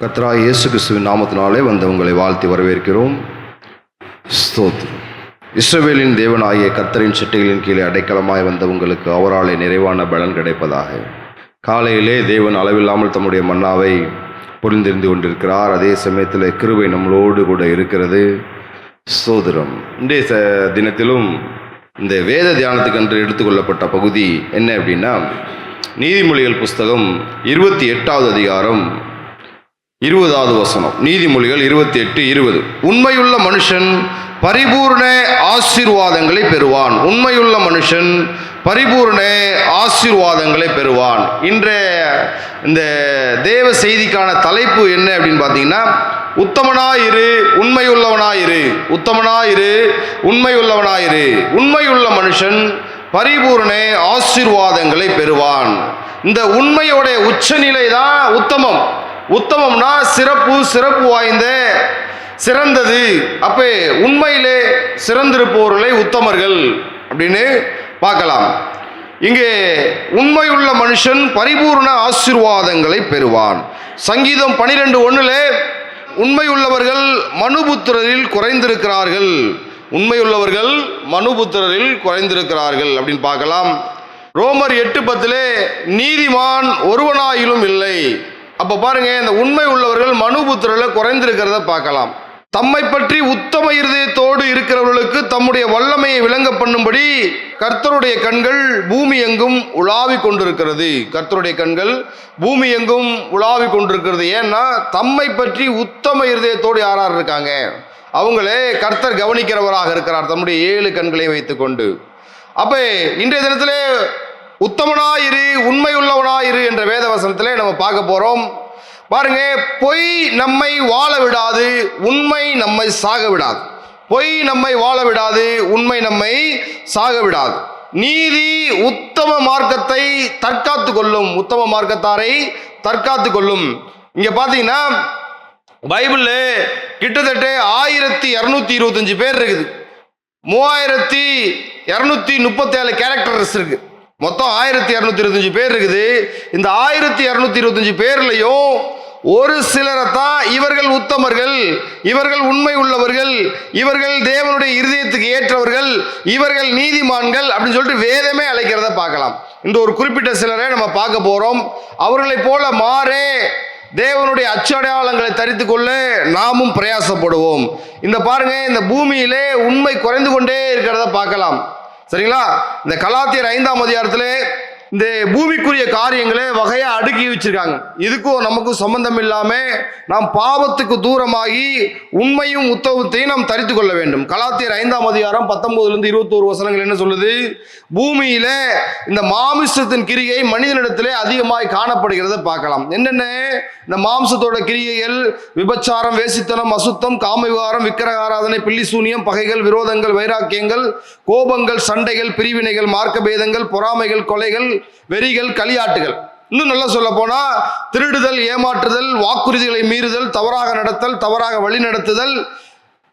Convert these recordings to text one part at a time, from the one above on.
கத்ரா இயேசு கிறிஸ்துவின் நாமத்தினாலே வந்து உங்களை வாழ்த்தி வரவேற்கிறோம். ஸ்தோத்ரம் இஸ்ரவேலின் தேவனாகிய கத்தரின் சிட்டைகளின் கீழே அடைக்கலமாய் வந்த உங்களுக்கு அவராலே நிறைவான பலன் கிடைப்பதாக. காலையிலே தேவன் அளவில்லாமல் தம்முடைய மன்னாவை புரிந்திருந்து கொண்டிருக்கிறார். அதே சமயத்தில் கிருவை நம்மளோடு கூட இருக்கிறது. ஸ்தோத்திரம். இன்றைய ச தினத்திலும் இந்த வேத தியானத்துக்கென்று எடுத்துக்கொள்ளப்பட்ட பகுதி என்ன அப்படின்னா நீதிமொழிகள் புஸ்தகம் இருபத்தி எட்டாவது அதிகாரம் இருபதாவது வசனம். நீதிமொழிகள் இருபத்தி எட்டு இருபது. உண்மையுள்ள மனுஷன் பரிபூர்ண ஆசீர்வாதங்களை பெறுவான். உண்மையுள்ள மனுஷன் பரிபூர்ண ஆசீர்வாதங்களை பெறுவான். இன்றைய இந்த தேவ செய்திக்கான தலைப்பு என்ன அப்படின்னு பார்த்தீங்கன்னா உத்தமனாயிரு உண்மையுள்ளவனாயிரு உத்தமனாயிரு உண்மையுள்ளவனாயிரு உண்மையுள்ள மனுஷன் பரிபூர்ண ஆசீர்வாதங்களை பெறுவான். இந்த உண்மையோட உச்சநிலை தான் உத்தமம். உத்தமம்னா சிறப்பு சிறப்பு வாய்ந்த சிறந்தது. அப்போ உண்மையிலே சிறந்திருப்பவர்களை உத்தமர்கள். அப்படின்னு பார்க்கலாம். இங்கே உண்மையுள்ள மனுஷன் பரிபூர்ண ஆசிர்வாதங்களை பெறுவான். சங்கீதம் பனிரெண்டு ஒன்றில் உண்மையுள்ளவர்கள் மனுபுத்திரரில் குறைந்திருக்கிறார்கள். உண்மையுள்ளவர்கள் மனுபுத்திரரில் குறைந்திருக்கிறார்கள் அப்படின்னு பார்க்கலாம். ரோமர் எட்டு பத்திலே நீதிமான் ஒருவனாயிலும் இல்லை. அப்ப பாருங்க இந்த உண்மை உள்ளவர்கள் மனுபுத்திரில் குறைந்திருக்கிறத பார்க்கலாம். தம்மை பற்றி உத்தம இருதயத்தோடு இருக்கிறவர்களுக்கு தம்முடைய வல்லமையை விளங்க பண்ணும்படி கர்த்தருடைய கண்கள் பூமி எங்கும் உலாவி கொண்டிருக்கிறது. கர்த்தருடைய கண்கள் பூமி எங்கும் உலாவி கொண்டிருக்கிறது. ஏன்னா தம்மை பற்றி உத்தம இருதயத்தோடு யாரார் இருக்காங்க? அவங்களே கர்த்தர் கவனிக்கிறவராக இருக்கிறார். தம்முடைய ஏழு கண்களை வைத்துக்கொண்டு. அப்போ இன்றைய தினத்திலே உத்தமனாயிரு உண்மையுள்ளவனாயிரு என்ற வேத வசனத்திலே நம்ம பார்க்க போறோம். பாருங்க பொய் நம்மை வாழ விடாது உண்மை நம்மை சாக விடாது. பொய் நம்மை வாழ விடாது உண்மை நம்மை சாக விடாது. நீதி உத்தம மார்க்கத்தை தற்காத்து கொள்ளும். உத்தம மார்க்கத்தாரை தற்காத்து கொள்ளும். இங்க பாத்தீங்கன்னா பைபிள்ல கிட்டத்தட்ட ஆயிரத்தி இரநூத்தி இருபத்தஞ்சு பேர் இருக்குது. மூவாயிரத்தி இரநூத்தி முப்பத்தேழு கேரக்டர்ஸ் இருக்கு. மொத்தம் ஆயிரத்தி இரநூத்தி இருபத்தஞ்சு பேர் இருக்குது. இந்த ஆயிரத்தி இரநூத்தி இருபத்தஞ்சு பேர்லையும் ஒரு சிலரை தான் இவர்கள் உத்தமர்கள் இவர்கள் உண்மை உள்ளவர்கள் இவர்கள் தேவனுடைய இருதயத்துக்கு ஏற்றவர்கள் இவர்கள் நீதிமான்கள் அப்படின்னு சொல்லிட்டு வேதமே அழைக்கிறத பார்க்கலாம். இந்த ஒரு குறிப்பிட்ட சிலரை நம்ம பார்க்க போறோம். அவர்களைப் போல மாறே தேவனுடைய அச்சடையாளங்களை தரித்து கொள்ள நாமும் பிரயாசப்படுவோம். இந்த பாருங்க இந்த பூமியிலே உண்மை குறைந்து கொண்டே இருக்கிறத பார்க்கலாம். சரிங்களா? இந்த கலாத்தியர் ஐந்தாம் அதிகாரத்திலே இந்த பூமிக்குரிய காரியங்களை வகையா அடுக்கி வச்சிருக்காங்க. இதுக்கும் நமக்கும் சம்பந்தம் இல்லாம நாம் பாவத்துக்கு தூரமாகி உண்மையும் உத்தவத்தையும் நாம் தரித்து கொள்ள வேண்டும். கலாத்தியர் ஐந்தாம் அதிகாரம் பத்தொன்பதுல இருந்து இருபத்தோரு வசனங்கள் என்ன சொல்லுது? பூமியில இந்த மாமிசத்தின் கிரியை மனிதனிடத்திலே அதிகமாய் காணப்படுகிறத பார்க்கலாம். என்னென்ன? இந்த மாம்சத்தோட கிரியைகள் விபச்சாரம் வேசித்தனம் அசுத்தம் காமவிகாரம் விக்கிரக ஆராதனை பில்லி சூனியம் பகைகள் விரோதங்கள் வைராக்கியங்கள் கோபங்கள் சண்டைகள் பிரிவினைகள் மார்க்க பேதங்கள் பொறாமைகள் கொலைகள் வெறிகள் களியாட்டுகள். இன்னும் நல்லா சொல்ல போனா திருடுதல் ஏமாற்றுதல் வாக்குறுதிகளை மீறுதல் தவறாக நடத்தல் தவறாக வழி நடத்துதல்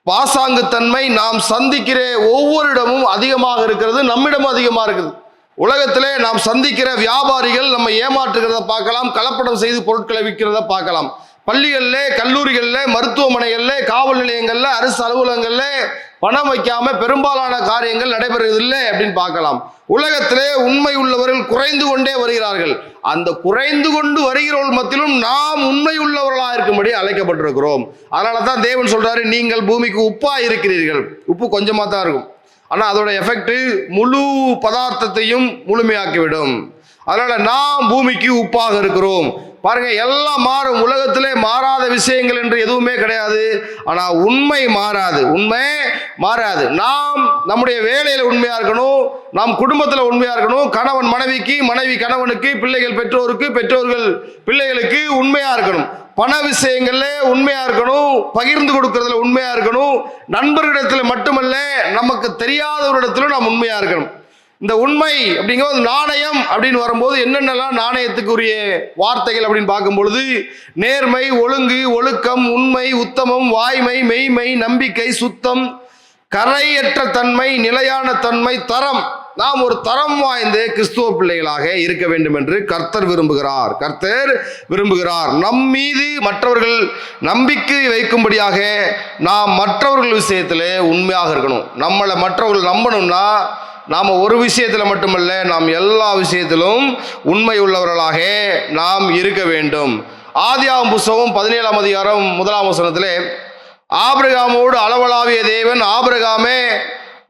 பாசாங்குத்தன்மை நாம் சந்திக்கிற ஒவ்வொரு இடமும் அதிகமாக இருக்கிறது நம்மிடமும் அதிகமாக இருக்குது. உலகத்திலே நாம் சந்திக்கிற வியாபாரிகள் நம்ம ஏமாற்றுகிறத பார்க்கலாம் கலப்படம் செய்து பொருட்களை விற்கிறத பார்க்கலாம். பள்ளிகளில் கல்லூரிகளில் மருத்துவமனைகளில் காவல் நிலையங்களில் அரசு அலுவலகங்களில் பணம் வைக்காம பெரும்பாலான காரியங்கள் நடைபெறுவதில்லை அப்படின்னு பார்க்கலாம். உலகத்திலே உண்மை உள்ளவர்கள் குறைந்து கொண்டே வருகிறார்கள். அந்த குறைந்து கொண்டு வருகிறவர்கள் மத்தியிலும் நாம் உண்மை உள்ளவர்களாக இருக்கும்படி அழைக்கப்பட்டிருக்கிறோம். அதனால தான் தேவன் சொல்றாரு நீங்கள் பூமிக்கு உப்பா இருக்கிறீர்கள். உப்பு கொஞ்சமாக தான் இருக்கும். ஆனால் அதோட எஃபெக்ட் முழு பதார்த்தத்தையும் முழுமையாக்கிவிடும். அதனால நாம் பூமிக்கு உப்பாக இருக்கிறோம். பாருங்க எல்லாம் மாறும். உலகத்திலே மாறாத விஷயங்கள் என்று எதுவுமே கிடையாது. ஆனா உண்மை மாறாது. உண்மை மாறாது. நாம் நம்முடைய வேலையில உண்மையா இருக்கணும். நாம் குடும்பத்துல உண்மையா இருக்கணும். கணவன் மனைவிக்கு மனைவி கணவனுக்கு பிள்ளைகள் பெற்றோருக்கு பெற்றோர்கள் பிள்ளைகளுக்கு உண்மையா இருக்கணும். பண விஷயங்கள்ல உண்மையா இருக்கணும். பகிர்ந்து கொடுக்கறதுல உண்மையா இருக்கணும். நண்பர்களிடத்துல மட்டுமல்ல நமக்கு தெரியாதவரிடத்திலும் நாம் உண்மையா இருக்கணும். இந்த உண்மை அப்படிங்கும்போது நாணயம் அப்படின்னு வரும்போது என்னென்னலாம் நாணயத்துக்குரிய வார்த்தைகள் அப்படின்னு பார்க்கும் பொழுது நேர்மை ஒழுங்கு ஒழுக்கம் உண்மை உத்தமம் வாய்மை மெய்மை நம்பிக்கை சுத்தம் கரையற்ற தன்மை நிலையான தன்மை தரம். நாம் ஒரு தரம் வாய்ந்த கிறிஸ்துவ பிள்ளைகளாக இருக்க வேண்டும் என்று கர்த்தர் விரும்புகிறார். கர்த்தர் விரும்புகிறார். நம் மீது மற்றவர்கள் நம்பிக்கை வைக்கும்படியாக நாம் மற்றவர்கள் விஷயத்தில் உண்மையாக இருக்கணும். நம்மளை மற்றவர்கள் நம்பணும்னா நாம் ஒரு விஷயத்தில் மட்டுமல்ல நாம் எல்லா விஷயத்திலும் உண்மை உள்ளவர்களாக நாம் இருக்க வேண்டும். ஆதியாம் புஸ்தகம் பதினேழாம் அதிகாரம் முதலாம் வசனத்திலே ஆபிரகாமோடு அளவலாவிய தேவன் ஆபிரகாமே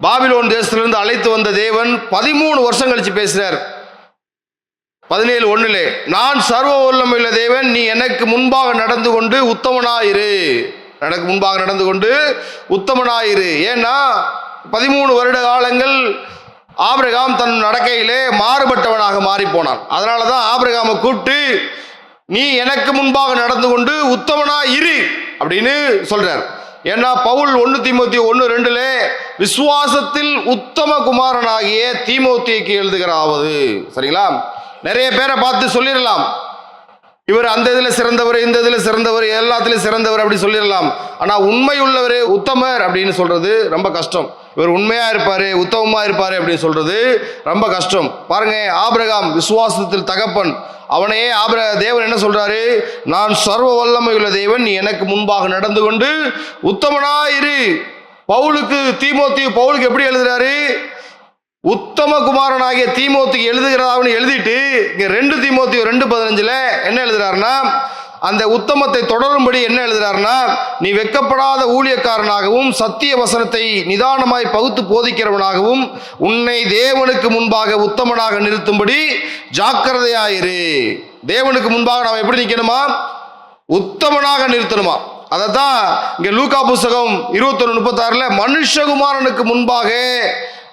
பாபிலோன் தேசத்திலிருந்து அழைத்து வந்த தேவன் பதிமூணு வருஷம் கழிச்சு பேசுகிறார் பதினேழு ஒன்றிலே நான் சர்வ உள்ள தேவன் நீ எனக்கு முன்பாக நடந்து கொண்டு உத்தமனாயிரு. எனக்கு முன்பாக நடந்து கொண்டு உத்தமனாயிரு. ஏன்னா பதிமூணு வருட காலங்கள் ஆபிரகாம் தன் நடக்கையிலே மாறுபட்டவனாக மாறி போனான் அதனால தான் ஆபிரகாமை கூப்பிட்டு நீ எனக்கு முன்பாக நடந்து கொண்டு உத்தமனா இரு அப்படின்னு சொல்றார். ஏன்னா பவுல் ஒன்று தீமோத்தி ஒன்று ரெண்டுல விசுவாசத்தில் உத்தம குமாரனாகிய தீமோத்திக்கு எழுதுகிறாவது. சரிங்களா? நிறைய பேரை பார்த்து சொல்லிடலாம். இவர் அந்த இதில் சிறந்தவர் இந்த இதில் சிறந்தவர் எல்லாத்துலேயும் சிறந்தவர் அப்படி சொல்லிடலாம். ஆனால் உண்மை உள்ளவர் உத்தமர் அப்படின்னு சொல்றது ரொம்ப கஷ்டம். இவர் உண்மையா இருப்பாரு உத்தமமா இருப்பாரு அப்படின்னு சொல்றது ரொம்ப கஷ்டம். பாருங்க ஆபிரகாம் விசுவாசத்தில் தகப்பன். அவனையே ஆபிர தேவன் என்ன சொல்றாரு? நான் சர்வ வல்லமை உள்ள தேவன் நீ எனக்கு முன்பாக நடந்து கொண்டு உத்தமனாயிரு. பவுலுக்கு தீமோத்தி பவுலுக்கு எப்படி எழுதுறாரு? உத்தம குமாரனாகிய தீமோத்திக்கு எழுதுகிறதாவன்னு எழுதிட்டு இங்க ரெண்டு தீமோத்தி ரெண்டு பதினஞ்சுல என்ன எழுதுறாருன்னா அந்த உத்தமத்தை தொடரும்படி என்ன எழுதுறாருன்னா நீ வெக்கப்படாத ஊழியக்காரனாகவும் சத்திய வசனத்தை நிதானமாய் பகுத்து போதிக்கிறவனாகவும் உன்னை தேவனுக்கு முன்பாக உத்தமனாக நிறுத்தும்படி ஜாக்கிரதையாயிரு தேவனுக்கு முன்பாக நாம் எப்படி நிற்கணுமா உத்தமனாக நிறுத்தணுமா? அதை தான் இங்கே லூகா புஸ்தகம் இருபத்தொன்று முப்பத்தாறில் மனுஷகுமாரனுக்கு முன்பாக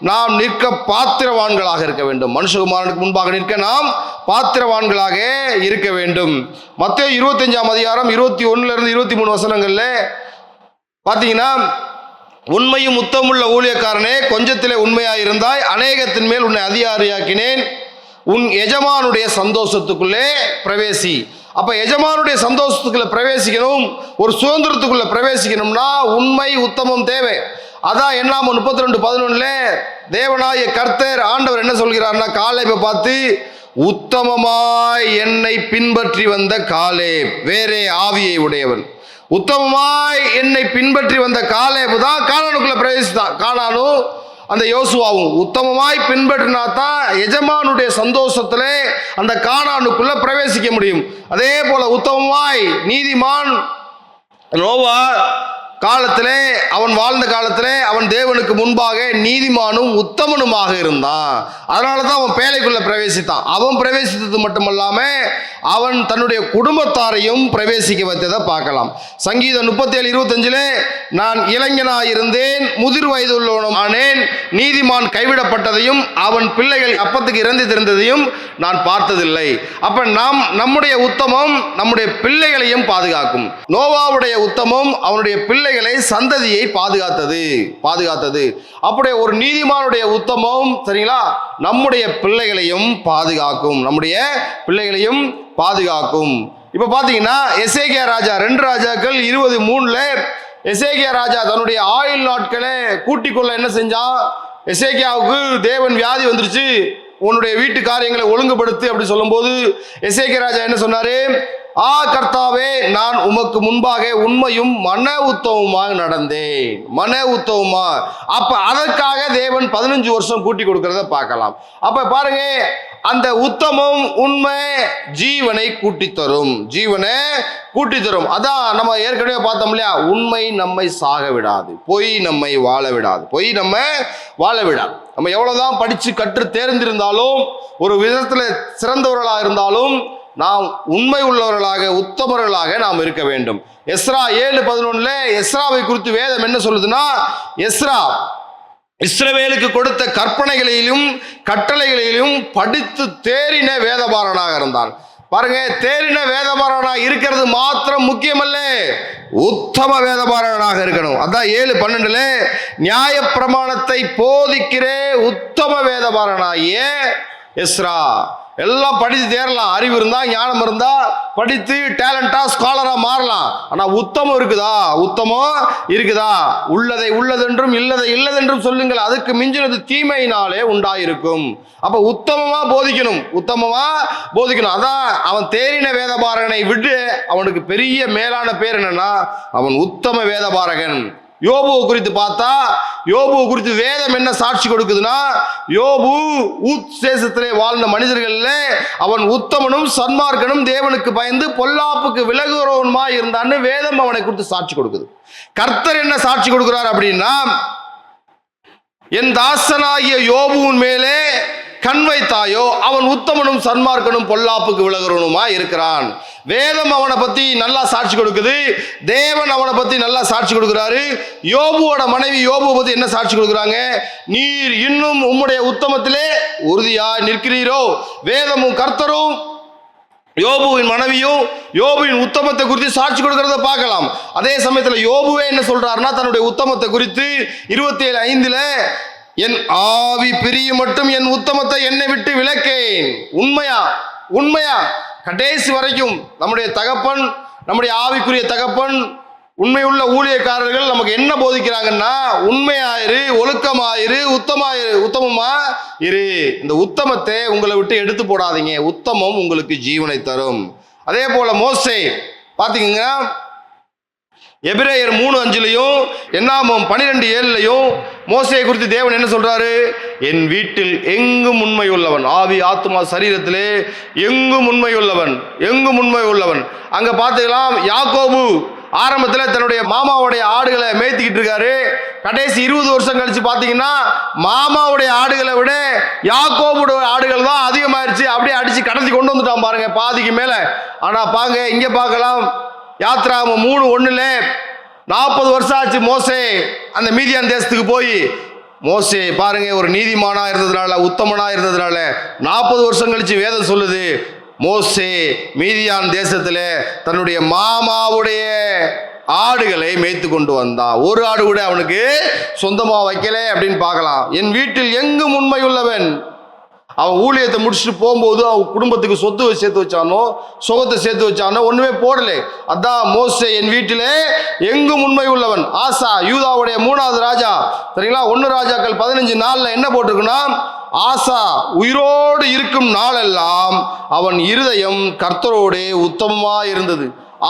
நாம் நிற்க பாத்திரவான்களாக இருக்க வேண்டும். மனுஷகுமாரனுக்கு முன்பாக நிற்க நாம் பாத்திரவான்களாக இருக்க வேண்டும். மத்திய இருபத்தஞ்சாம் அதிகாரம் இருபத்தி ஒண்ணுல இருந்து இருபத்தி மூணு வசனங்கள்ல பார்த்தீங்கன்னா உண்மையும் உத்தமுள்ள ஊழியக்காரனே கொஞ்சத்திலே உண்மையாயிருந்தாய் அநேகத்தின் மேல் உன்னை அதிகாரியாக்கினேன். உன் எஜமானுடைய சந்தோஷத்துக்குள்ளே பிரவேசி. அப்ப எஜமானுடைய சந்தோஷத்துக்குள்ள பிரவேசிக்கணும் ஒரு சுதந்திரத்துக்குள்ள பிரவேசிக்கணும்னா உண்மை உத்தமம் தேவை. அதான் என்னாம முப்பத்தி ரெண்டு பதினொன்னுல தேவனாய கர்த்தர் ஆண்டவர் என்ன சொல்கிறார்னா காலேபை பார்த்து உத்தமமாய் என்னை பின்பற்றி வந்த காலே வேறே ஆவியை உடையவன். உத்தமமாய் என்னை பின்பற்றி வந்த காலேபு தான் கானானுக்குள்ள பிரவேசித்தான் காணானும் அந்த யோசுவாவும். உத்தமமாய் பின்பற்றினா தான் எஜமானுடைய சந்தோஷத்திலே அந்த காணானுக்குள்ள பிரவேசிக்க முடியும். அதே போல உத்தமமாய் நீதிமான் நோவா காலத்திலே அவன் வாழ்ந்த காலத்திலே அவன் தேவனுக்கு முன்பாக நீதிமானும் உத்தமனுமாக இருந்தான். அதனால தான் அவன் பேழைக்குள்ள பிரவேசித்தான். அவன் பிரவேசித்தது மட்டுமல்லாம அவன் தன்னுடைய குடும்பத்தாரையும் பிரவேசிக்க வைத்ததை பார்க்கலாம். சங்கீதம் முப்பத்தேழு இருபத்தஞ்சிலே நான் இளைஞனாக இருந்தேன் முதிர் வயது உள்ளவனும் ஆனேன் நீதிமான் கைவிடப்பட்டதையும் அவன் பிள்ளைகள் அப்பத்துக்கு இறந்து தெரிந்ததையும் நான் பார்த்ததில்லை. அப்ப நாம் நம்முடைய உத்தமம் நம்முடைய பிள்ளைகளையும் பாதுகாக்கும். நோவாவுடைய உத்தமம் அவனுடைய பிள்ளை பிள்ளைகளை சந்ததியை பாதுகாத்தது பாதுகாத்தது. அப்படி ஒரு நீதிமானுடைய உத்தமம் சரிங்களா? நம்முடைய பிள்ளைகளையும் பாதுகாக்கும். நம்முடைய பிள்ளைகளையும் பாதுகாக்கும். இப்ப பாத்தீங்கன்னா எசேகியா ராஜா ரெண்டு ராஜாக்கள் இருபது மூணுல எசேகியா ராஜா தன்னுடைய ஆயுள் நாட்களை கூட்டிக் கொள்ள என்ன செஞ்சான் எசேகியாவுக்கு தேவன் வியாதி வந்துருச்சு. உன்னுடைய வீட்டு காரியங்களை ஒழுங்குபடுத்து அப்படி சொல்லும்போது எசேக்கியா ராஜா என்ன சொன்னாரு? ஆ கர்த்தாவே நான் உமக்கு முன்பாக உண்மையும் மன உத்தவமாக நடந்தேன். மன உத்தவமா? அப்ப அதற்காக தேவன் பதினஞ்சு வருஷம் கூட்டி கொடுக்கறத பார்க்கலாம். அப்ப பாருங்க அந்த உத்தமம் உண்மை ஜீவனை கூட்டி தரும் ஜீவனை கூட்டி தரும் அதான் நம்ம ஏற்கனவே பார்த்தோம் இல்லையா? உண்மை நம்மை சாக விடாது. பொய் நம்மை வாழ விடாது. பொய் நம்ம வாழ விடாது. நம்ம எவ்வளவுதான் படிச்சு கற்று தேர்ந்திருந்தாலும் ஒரு விதத்துல சிறந்தவர்களாக இருந்தாலும் நாம் உண்மை உள்ளவர்களாக உத்தமர்களாக நாம் இருக்க வேண்டும். எஸ்ரா ஏழு பதினொன்னுல எஸ்ராவை குறித்து வேதம் என்ன சொல்லுதுன்னா எஸ்ரா இஸ்ரவேலுக்கு கொடுத்த கற்பனைகளிலும் கட்டளைகளிலும் படித்து தேறின வேதபாரனாக இருந்தான். பாருங்க தேறின வேதபாரனாக இருக்கிறது மாத்திரம் முக்கியமல்ல உத்தம வேதபாரனாக இருக்கணும். அதான் ஏழு பன்னெண்டுல நியாய பிரமாணத்தை போதிக்கிற உத்தம வேதபாரனாகிய எஸ்ரா. எல்லாம் படித்து தேரலாம் அறிவு இருந்தா ஞானம் இருந்தா படித்து டேலண்டா ஸ்காலரா மாறலாம். ஆனா உத்தமம் இருக்குதா? உத்தமம் இருக்குதா? உள்ளதை உள்ளதென்றும் இல்லதை இல்லதென்றும் சொல்லுங்கள். அதுக்கு மிஞ்சினது தீமையினாலே உண்டாயிருக்கும். அப்ப உத்தமமா போதிக்கணும். உத்தமமா போதிக்கணும். அதான் அவன் தேறின வேதபாரகனை விட்டு அவனுக்கு பெரிய மேலான பேர் என்னன்னா அவன் உத்தம வேதபாரகன். யோபு குறித்து பார்த்தா யோபு குறித்து வேதம் என்ன சாட்சி கொடுக்குதுன்னா யோபு ஊத் சேசத்திலே வாழ்ந்த மனிதர்களில் அவன் உத்தமனும் சன்மார்க்கனும் தேவனுக்கு பயந்து பொல்லாப்புக்கு விலகுறவனுமா இருந்தான்னு வேதம் அவனை குறித்து சாட்சி கொடுக்குது. கர்த்தர் என்ன சாட்சி கொடுக்கிறார் அப்படின்னா என் தாசனாகிய யோபுவின் மேலே கண் வைத்தாயோ அவன் உத்தமனும் சன்மார்க்கனும் பொல்லாப்புக்கு விலகிறவனுமா இருக்கிறான். வேதம் அவனை பத்தி நல்லா சாட்சி கொடுக்குது. தேவன் அவனை பத்தி நல்லா சாட்சி கொடுக்குறாரு. யோபுவோட மனைவி யோபுவை பத்தி என்ன சாட்சி கொடுக்குறாங்க? நீர் இன்னும் உம்முடைய உத்தமத்திலே உறுதியா நிற்கிறீரோ. வேதமும் கர்த்தரும் யோபுவின் மனைவியும் யோபுவின் உத்தமத்தை குறித்து சாட்சி கொடுக்கறத பார்க்கலாம். அதே சமயத்தில் யோபுவே என்ன சொல்றாருன்னா தன்னுடைய உத்தமத்தை குறித்து இருபத்தி ஏழு ஐந்தில் என் ஆவி பிரிய மட்டும் என் உத்தமத்தை என்னை விட்டு விளக்கேன் உண்மையா? உண்மையா? கடைசி வரைக்கும் நம்முடைய தகப்பன் நம்முடைய ஆவிக்குரிய தகப்பன் உண்மையுள்ள ஊழியக்காரர்கள் நமக்கு என்ன போதிக்கிறாங்கன்னா உண்மையாயிரு ஒழுக்கமாயிரு உத்தமாயிரு உத்தமமா இரு. இந்த உத்தமத்தை உங்களை விட்டு எடுத்து போடாதீங்க. உத்தமம் உங்களுக்கு ஜீவனை தரும். அதே போல மோசை பாத்தீங்கன்னா எபிரேயர் மூணு அஞ்சுலையும் என்னாமம் பனிரெண்டு ஏழுலையும் மோசையை குறித்து தேவன் என்ன சொல்றாரு? என் வீட்டில் எங்கும் உண்மை உள்ளவன். ஆவி ஆத்மா சரீரத்திலே எங்கும் உண்மை உள்ளவன். எங்கும் உண்மை உள்ளவன். அங்க பார்த்துக்கலாம் யாக்கோபு ஆரம்பத்தில் தன்னுடைய மாமாவுடைய ஆடுகளை மேய்த்திக்கிட்டு இருக்காரு. கடைசி இருபது வருஷம் கழிச்சு பார்த்தீங்கன்னா மாமாவுடைய ஆடுகளை விட யாக்கோபுடைய ஆடுகள் தான் அதிகமாயிருச்சு. அப்படியே அடிச்சு கடத்தி கொண்டு வந்துட்டான் பாருங்க பாதிக்கு மேல. ஆனா பாங்க இங்க பார்க்கலாம். யாத்ராம மூணு ஒன்றுல நாற்பது வருஷம் ஆச்சு மோசே அந்த மீதியான் தேசத்துக்கு போய். மோசே பாருங்க ஒரு நீதிமானா இருந்ததுனால உத்தமனா இருந்ததுனால நாற்பது வருஷம் கழிச்சு வேதம் சொல்லுது. மோசே மீதியான் தேசத்துல தன்னுடைய மாமாவுடைய ஆடுகளை மேய்த்து கொண்டு வந்தான் ஒரு ஆடு கூட அவனுக்கு சொந்தமா வைக்கல அப்படின்னு பார்க்கலாம். என் வீட்டில் எங்கும் உண்மை உள்ளவன். அவன் ஊழியத்தை முடிச்சுட்டு போகும்போது அவன் குடும்பத்துக்கு சொத்து சேர்த்து வச்சானோ சுகத்தை சேர்த்து வச்சானோ ஒன்றுமே போடலை. அதான் மோசே என் வீட்டிலே எங்கும் உண்மை உள்ளவன்? ஆசா யூதாவுடைய மூணாவது ராஜா. சரிங்களா? ஒன்று ராஜாக்கள் பதினஞ்சு நாளில் என்ன போட்டிருக்குன்னா ஆசா உயிரோடு இருக்கும் நாளெல்லாம் அவன் இருதயம் கர்த்தரோடே உத்தமமாக இருந்தது.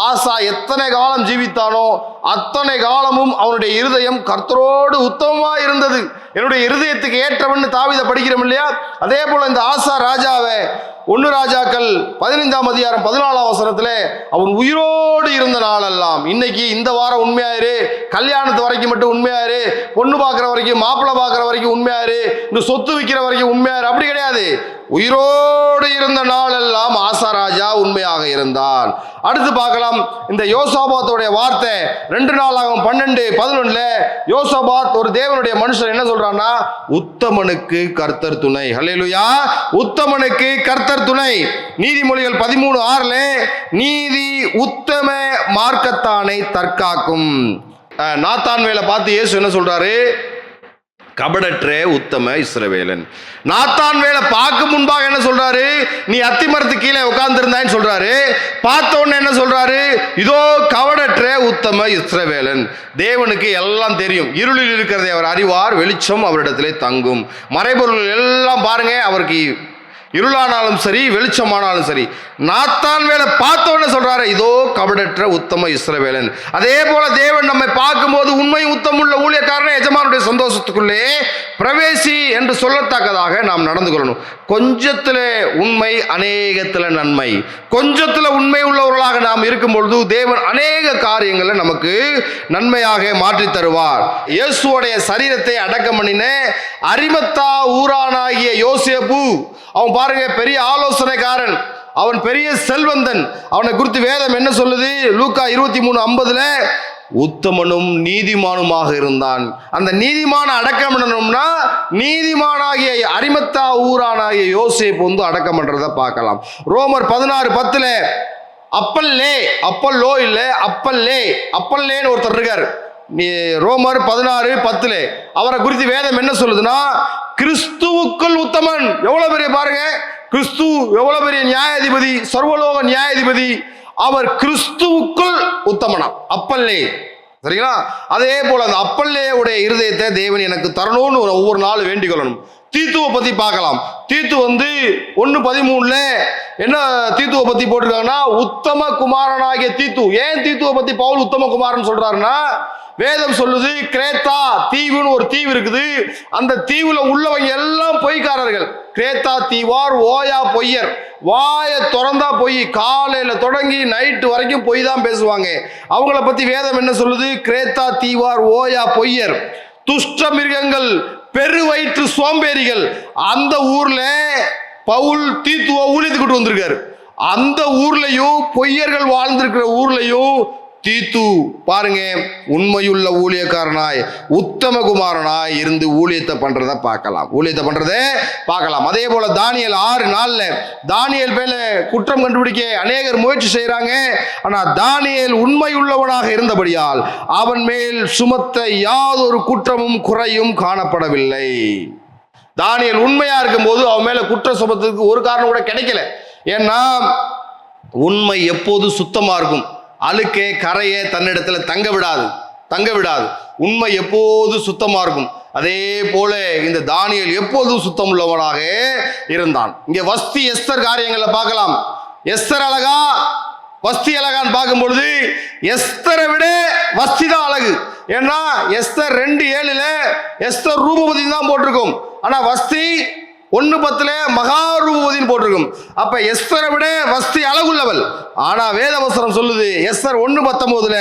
ஆசா எத்தனை காலம் ஜீவித்தானோ அத்தனை காலமும் அவனுடைய இருதயம் கர்த்தரோடு உத்தமமாக இருந்தது. என்னுடைய இருதயத்துக்கு ஏற்றவன் தாவித படிக்கிறோம் இல்லையா? அதே போல இந்த ஆசா ராஜாவை ஒன்னு ராஜாக்கள் பதினைந்தாம் அதிகாரம் பதினாலாம் அவசரத்துல அவன் உயிரோடு இருந்த நாளெல்லாம். இன்னைக்கு இந்த வாரம் உண்மையாயிரு. கல்யாணத்து வரைக்கும் மட்டும் உண்மையாயிரு. பொண்ணு பார்க்குற வரைக்கும் மாப்பிள்ளை பார்க்குற வரைக்கும் உண்மையாயிரு. இந்த சொத்து விற்கிற வரைக்கும் உண்மையாயிரு. அப்படி கிடையாது. உயிரோடு இருந்த நாளெல்லாம் ராஜா உண்மையாக இருந்தான். அடுத்து பார்க்கலாம் இந்த யோசாபாத்தோடைய வார்த்தை ரெண்டு நாளாகும் பன்னெண்டு பதினொன்னுல யோசாபாத் ஒரு தேவனுடைய மனுஷன் என்ன சொல்றான்னா உத்தமனுக்கு கர்த்தர் துணை. ஹalleluya. உத்தமனுக்கு கர்த்தர் துணை. நீதிமொழிகள் பதிமூணு ஆறுல நீதி உத்தம மார்க்கத்தானை தற்காக்கும். நாத்தான் வேலை பார்த்து இயேசு என்ன சொல்றாரு? கபடற்ற உத்தம இஸ்ரவேலன். நாத்தான் வேலை பார்க்க முன்பாக என்ன சொல்றாரு? நீ அத்திமரத்து கீழே உட்கார்ந்துருந்தான்னு சொல்றாரு. பார்த்தோன்னு என்ன சொல்றாரு? இதோ கவடற்ற உத்தம இஸ்ரவேலன். தேவனுக்கு எல்லாம் தெரியும். இருளில் இருக்கிறதை அவர் அறிவார் வெளிச்சம் அவரிடத்திலே தங்கும். மறைபொருள் எல்லாம் பாருங்க அவருக்கு இருளானாலும் சரி வெளிச்சமானாலும் சரி நாத்தான் வேலை பார்த்த உடனே சொல்றாரு இதோ கபடற்ற உத்தம இஸ்ரவேலன். அதே போல தேவன் நம்மை பார்க்கும்போது உண்மை உத்தமுள்ள ஊழியக்காரனே எஜமானுடைய சந்தோஷத்துக்குள்ளே பிரவேசி என்று சொல்லத்தக்கதாக நாம் நடந்து கொள்ளணும். கொஞ்சத்தில் உண்மை அநேகத்தில் நன்மை. கொஞ்சத்தில் உண்மை உள்ளவர்களாக நாம் இருக்கும் பொழுது தேவன் அநேக காரியங்களை நமக்கு நன்மையாக மாற்றி தருவார். இயேசுவோடைய சரீரத்தை அடக்கம் பண்ணின அரிமத்தா ஊரானாகிய யோசேபு அவன் பாருங்க பெரிய ஆலோசனைக்காரன். அவன் பெரிய செல்வந்தன். அவனை குறித்து வேதம் என்ன சொல்லுது? லூக்கா இருபத்தி மூணு ஐம்பதுல உத்தமனும் நீதிமானுமாக இருந்தான். அந்த நீதிமான அடக்கம் பண்ணணும்னா நீதிமானாகிய அரிமத்தா ஊரானாகிய யோசேப்பு வந்து அடக்கம் பண்றத பார்க்கலாம். ரோமர் பதினாறு பத்துல அப்பல்லே அப்பல்லோ இல்லை அப்பல்லே அப்பல்லேன்னு ஒருத்தர் இருக்கார். நீ ரோமர் பதினாறு பத்துல. அவரை குறித்து வேதம் என்ன சொல்லுதுன்னா கிறிஸ்துவுக்குள் உத்தமன். எவ்வளவு பெரிய பாருங்க. கிறிஸ்து எவ்வளவு பெரிய நியாயாதிபதி சர்வலோக நியாயாதிபதி. அவர் கிறிஸ்துவுக்குள் உத்தமனா அப்பல்லே. சரிங்களா? அதே போல அந்த அப்பல்லேயுடைய இருதயத்தை தேவன் எனக்கு தரணும்னு ஒரு ஒவ்வொரு நாள் வேண்டிக் கொள்ளணும். தீத்துவை பத்தி பார்க்கலாம். தீத்து வந்து ஒன்னு பதிமூணுல என்ன தீத்துவை பத்தி போட்டிருக்காங்கன்னா உத்தம குமாரனாகிய தீத்து. ஏன் தீத்துவை பத்தி பவுல் உத்தம குமாரன் சொல்றாருன்னா வேதம் சொல்லுது கிரேத்தா தீவுன்னு ஒரு தீவு இருக்குது. அந்த தீவுல உள்ளவங்க எல்லாம் பொய்க்காரர்கள். கிரேத்தா தீவார் ஓயா பொய்யர். வாயை திறந்தா போய். காலையில தொடங்கி நைட்டு வரைக்கும் பொய் தான் பேசுவாங்க. அவங்கள பத்தி வேதம் என்ன சொல்லுது? கிரேத்தா தீவார் ஓயா பொய்யர். துஷ்ட மிருகங்கள் பெருவயிற்று சோம்பேறிகள். அந்த ஊர்ல பவுல் தீத்துவ ஊழியத்துக்கிட்டு வந்திருக்காரு. அந்த ஊர்லயும் பொய்யர்கள் வாழ்ந்திருக்கிற ஊர்லயும் தீத்து பாருங்க உண்மையுள்ள ஊழியக்காரனாய் உத்தம குமாரனாய் இருந்து ஊழியத்தை பண்றத பார்க்கலாம். ஊழியத்தை பண்றத பார்க்கலாம். அதே போல தானியல் ஆறு நாள்ல தானியல் மேல குற்றம் கண்டுபிடிக்க அநேகர் முயற்சி செய்யறாங்க ஆனா தானியல் உண்மையுள்ளவனாக இருந்தபடியால் அவன் மேல் சுமத்த யாதொரு குற்றமும் குறையும் காணப்படவில்லை. தானியல் உண்மையா இருக்கும்போது அவன் மேல குற்ற சுமத்துக்கு ஒரு காரணம் கூட கிடைக்கல. ஏன்னா உண்மை எப்போது சுத்தமா இருக்கும்? அழுக்கே கரையே தன்னிடத்துல தங்க விடாது தங்க விடாது உண்மை எப்போது சுத்தமாக இருக்கும்? அதே போல இந்த தானியல் எப்போதும் சுத்தம் உள்ளவனாக இருந்தான்? இங்க வஸ்தி எஸ்தர் காரியங்களை பார்க்கலாம். எஸ்தர் அழகா வஸ்தி அழகான்னு பார்க்கும் பொழுது எஸ்தரை விட வஸ்தி தான் அழகு. ஏன்னா எஸ்தர் ரெண்டு ஏழுல எஸ்தர் ரூபவதி தான் போட்டிருக்கும். ஆனா வஸ்தி ஒன்னு பத்துல மகாரூபதின்னு போட்டிருக்கும். அப்ப எஸ்தரை விட வஸ்தி அழகுள்ளவள். ஆனா வேதவசனம் சொல்லுது எஸ்தர் ஒன்னு பத்தொன்பதுல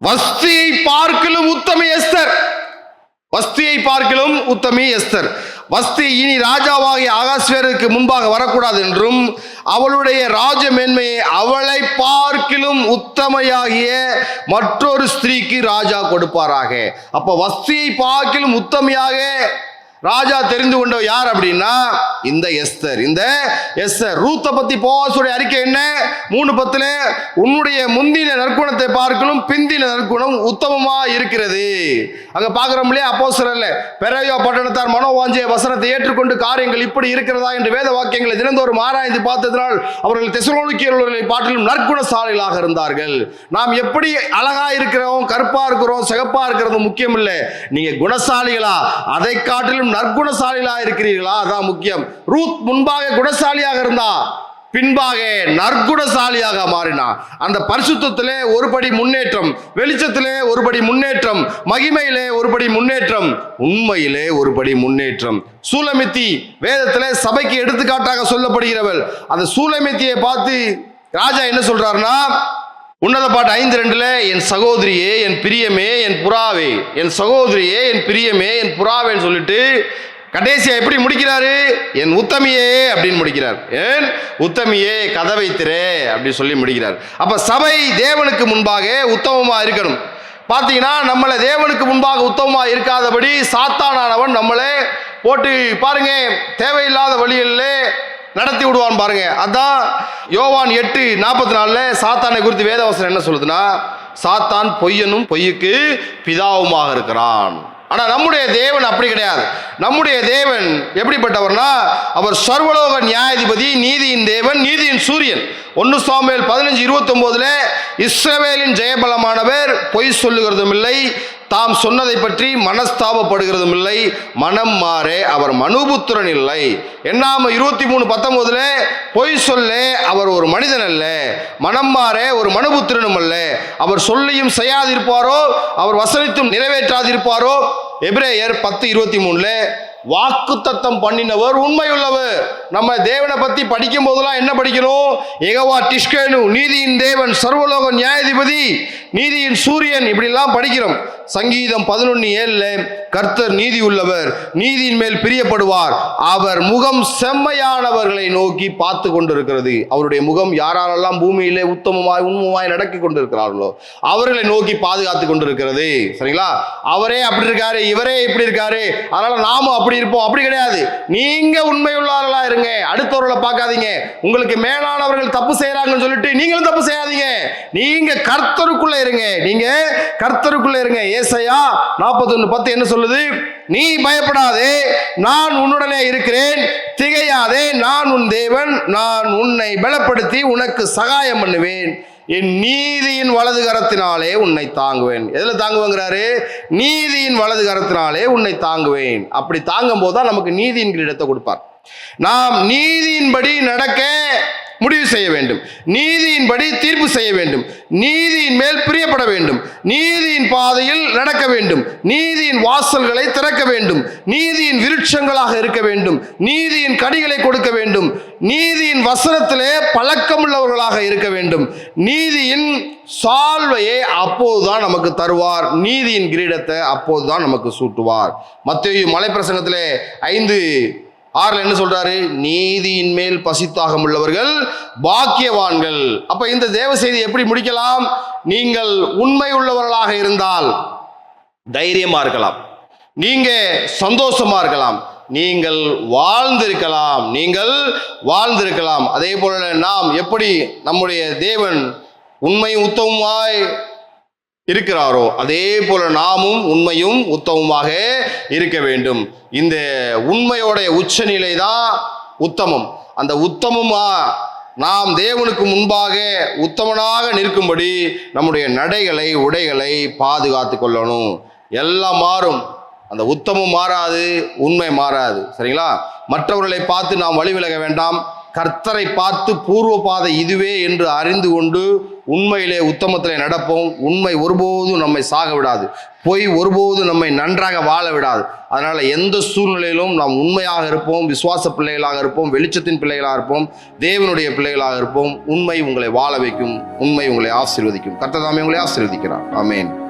வஸ்தியை பார்க்கலும் உத்தமி எஸ்தர். வஸ்தியை பார்க்கலும் உத்தமி எஸ்தர். வஸ்தி இனி ராஜாவாகிய ஆகாஸ்வேருக்கு முன்பாக வரக்கூடாது என்றும் அவளுடைய ராஜ மேன்மையை அவளை பார்க்கிலும் உத்தமையாகிய மற்றொரு ஸ்திரீக்கு ராஜா கொடுப்பாராக. அப்ப வஸ்தியை பார்க்கிலும் உத்தமையாக ராஜா தெரிந்து கொண்ட யார் அப்படின்னா இந்த எஸ்தர். இந்த எஸ்தர் ரூத்தை பத்தி போவாசுடைய அறிக்கை என்ன? மூணு பத்துல உன்னுடைய முந்தின நற்குணத்தை பார்க்கலும் பிந்தின நற்குணம் உத்தமமா இருக்கிறது. அங்க பாக்குறோம் இல்லையா அப்போ சிறல்ல பெரையோ பட்டணத்தார் மனோவாஞ்சிய வசனத்தை ஏற்றுக்கொண்டு காரியங்கள் இப்படி இருக்கிறதா என்று வேத வாக்கியங்களை தினந்தோறும் ஆராய்ந்து பார்த்ததினால் அவர்கள் தெசலோனிக்கியர்களை பாட்டிலும் நற்குணசாலிகளாக இருந்தார்கள். நாம் எப்படி அழகா இருக்கிறோம் கருப்பா இருக்கிறோம் சிகப்பா இருக்கிறது முக்கியம் இல்லை நீங்க குணசாலிகளா அதை காட்டிலும் நற்குணசாலிகளா இருக்கிறீர்களா அதான் முக்கியம். ரூத் முன்பாக குணசாலியாக இருந்தா பின்பாக நற்குணசாலியாக மாறினா. அந்த பரிசுத்தத்திலே ஒருபடி முன்னேற்றம் வெளிச்சத்திலே ஒருபடி முன்னேற்றம் மகிமையிலே ஒருபடி முன்னேற்றம் உண்மையிலே ஒருபடி முன்னேற்றம். சூலமித்தி வேதத்திலே சபைக்கு எடுத்துக்காட்டாக சொல்லப்படுகிறவள். அந்த சூலமித்தியை பார்த்து ராஜா என்ன சொல்றாருன்னா உன்னத பாட்டு ஐந்து ரெண்டுல என் சகோதரியே என் பிரியமே என் புறாவே என் சகோதரியே என் பிரியமே என் புறாவேன்னு சொல்லிட்டு கடைசியா எப்படி முடிக்கிறாரு? என் உத்தமியே அப்படின்னு முடிக்கிறார். ஏன் உத்தமியே கதவை திரே அப்படின்னு சொல்லி முடிக்கிறார். அப்ப சபை தேவனுக்கு முன்பாக உத்தமமா இருக்கணும். பார்த்தீங்கன்னா நம்மளை தேவனுக்கு முன்பாக உத்தமமாக இருக்காதபடி சாத்தானானவன் நம்மளை போட்டு பாருங்க தேவையில்லாத வழிகளில் நடத்தி விடுவான் பாருங்க. அதான் யோவான் எட்டு நாற்பத்தி நாலுல சாத்தானை குறித்து வேதவசனம் என்ன சொல்லுதுன்னா சாத்தான் பொய்யனும் பொய்யுக்கு பிதாவுமாக இருக்கிறான். ஆனால் நம்முடைய தேவன் அப்படி கிடையாது. நம்முடைய தேவன் எப்படிப்பட்டவர்னா அவர் சர்வலோக நியாயாதிபதி நீதியின் தேவன் நீதியின் சூரியன். ஒன்று சாமியல் பதினஞ்சு இருபத்தொம்போதில் இஸ்ரவேலின் ஜெயபலமானவர் பொய் சொல்லுகிறதும் இல்லை தாம் சொன்னதை பற்றி மனஸ்தாபப்படுகிறதும் இல்லை மனம் மாறே அவர் மனுபுத்திரன் இல்லை. என்னாம இருபத்தி மூணு பத்தொன்பதுல பொய் சொல்ல அவர் ஒரு மனிதன் அல்ல. மனம் மாறே ஒரு மனுபுத்திரனும் அல்ல. அவர் சொல்லியும் செய்யாதிருப்பாரோ அவர் வசனித்தும் நிறைவேற்றாதிருப்பாரோ? எபிரேயர் பத்து இருபத்தி மூணுல வாக்கு தத்தம் பண்ணினவர் உண்மையுள்ளவர். நம்ம தேவனை பத்தி படிக்கும் போதெல்லாம் என்ன படிக்கிறோம் எகவா டிஷ்கேனு நீதியின் தேவன் சர்வலோக நியாயாதிபதி நீதியின் சூரியன் இப்படிலாம் படிக்கிறோம். சங்கீதம் பதினொன்று ஏழில் கர்த்தர் நீதி உள்ளவர் நீதியின் மேல் பிரியப்படுவார். அவர் முகம் செம்மையானவர்களை நோக்கி பார்த்து கொண்டிருக்கிறது. அவருடைய முகம் யாராலெல்லாம் பூமியிலே உத்தமமாய் உண்மமாய் நடக்கி கொண்டிருக்கிறார்களோ அவர்களை நோக்கி பாதுகாத்து கொண்டிருக்கிறது. சரிங்களா? அவரே அப்படி இருக்காரு இவரே இப்படி இருக்காரு. அதனால நாமும் அப்படி இருப்போம். அப்படி கிடையாது. நீங்க உண்மையுள்ளவர்களா இருங்க. அடுத்தவர்களை பார்க்காதீங்க. உங்களுக்கு மேலானவர்கள் தப்பு செய்யறாங்கன்னு சொல்லிட்டு நீங்களும் தப்பு செய்யாதீங்க. நீங்க கர்த்தருக்குள்ள இருங்க. நீங்க கர்த்தருக்குள்ள இருங்க. ஏசையா நாற்பத்தி ஒன்று பத்து என்ன சொல்ல சொல்லுது நீ பயப்படாதே நான் உன்னுடனே இருக்கிறேன். திகையாதே நான் உன் தேவன் நான் உன்னை பலப்படுத்தி உனக்கு சகாயம் பண்ணுவேன். என் நீதியின் வலது கரத்தினாலே உன்னை தாங்குவேன். எதில் தாங்குவேங்கிறாரு? நீதியின் வலது கரத்தினாலே உன்னை தாங்குவேன். அப்படி தாங்கும் போது தான் நமக்கு நீதியின் கிரீடத்தை கொடுப்பார். நாம் நீதியின்படி நடக்க முடிவு செய்ய வேண்டும். நீதியின்படி தீர்ப்பு செய்ய வேண்டும். நீதியின் மேல் பிரியப்பட வேண்டும். நீதியின் பாதையில் நடக்க வேண்டும். நீதியின் வாசல்களை திறக்க வேண்டும். நீதியின் விருட்சங்களாக இருக்க வேண்டும். நீதியின் கடிகளை கொடுக்க வேண்டும். நீதியின் வசனத்திலே பழக்கமுள்ளவர்களாக இருக்க வேண்டும். நீதியின் சால்வையை அப்போதுதான் நமக்கு தருவார். நீதியின் கிரீடத்தை அப்போதுதான் நமக்கு சூட்டுவார். மத்திய மலைப்பிரசங்கத்திலே ஐந்து ஆறுல என்ன சொல்றாரு? நீதியின் மேல் பசித்தாகம் உள்ளவர்கள் பாக்கியவான்கள். அப்ப இந்த தேவ செய்தி எப்படி முடிக்கலாம்? நீங்கள் உண்மை உள்ளவர்களாக இருந்தால் தைரியமா இருக்கலாம். நீங்க சந்தோஷமா இருக்கலாம். நீங்கள் வாழ்ந்திருக்கலாம். நீங்கள் வாழ்ந்திருக்கலாம். அதே போல நாம் எப்படி நம்முடைய தேவன் உண்மை உத்தமமாய் இருக்கிறாரோ அதே போல நாமும் உண்மையும் உத்தமமாக இருக்க வேண்டும். இந்த உண்மையோடைய உச்சநிலை தான் உத்தமம். அந்த உத்தமமா நாம் தேவனுக்கு முன்பாக உத்தமனாக நிற்கும்படி நம்முடைய நடைகளை உடைகளை பாதுகாத்து கொள்ளணும். எல்லாம் மாறும். அந்த உத்தமம் மாறாது உண்மை மாறாது. சரிங்களா? மற்றவர்களை பார்த்து நாம் வழி விலக வேண்டாம். கர்த்தரை பார்த்து பூர்வ பாதை இதுவே என்று அறிந்து கொண்டு உண்மையிலே உத்தமத்திலே நடப்போம். உண்மை ஒருபோதும் நம்மை சாக விடாது பொய் ஒருபோதும் நம்மை நன்றாக வாழ விடாது அதனால் எந்த சூழ்நிலையிலும் நாம் உண்மையாக இருப்போம் விசுவாச பிள்ளைகளாக இருப்போம் வெளிச்சத்தின் பிள்ளைகளாக இருப்போம் தேவனுடைய பிள்ளைகளாக இருப்போம். உண்மை உங்களை வாழ வைக்கும். உண்மை உங்களை ஆசீர்வதிக்கும். கர்த்ததாமே உங்களை ஆசீர்வதிக்கிறார். ஆமென்.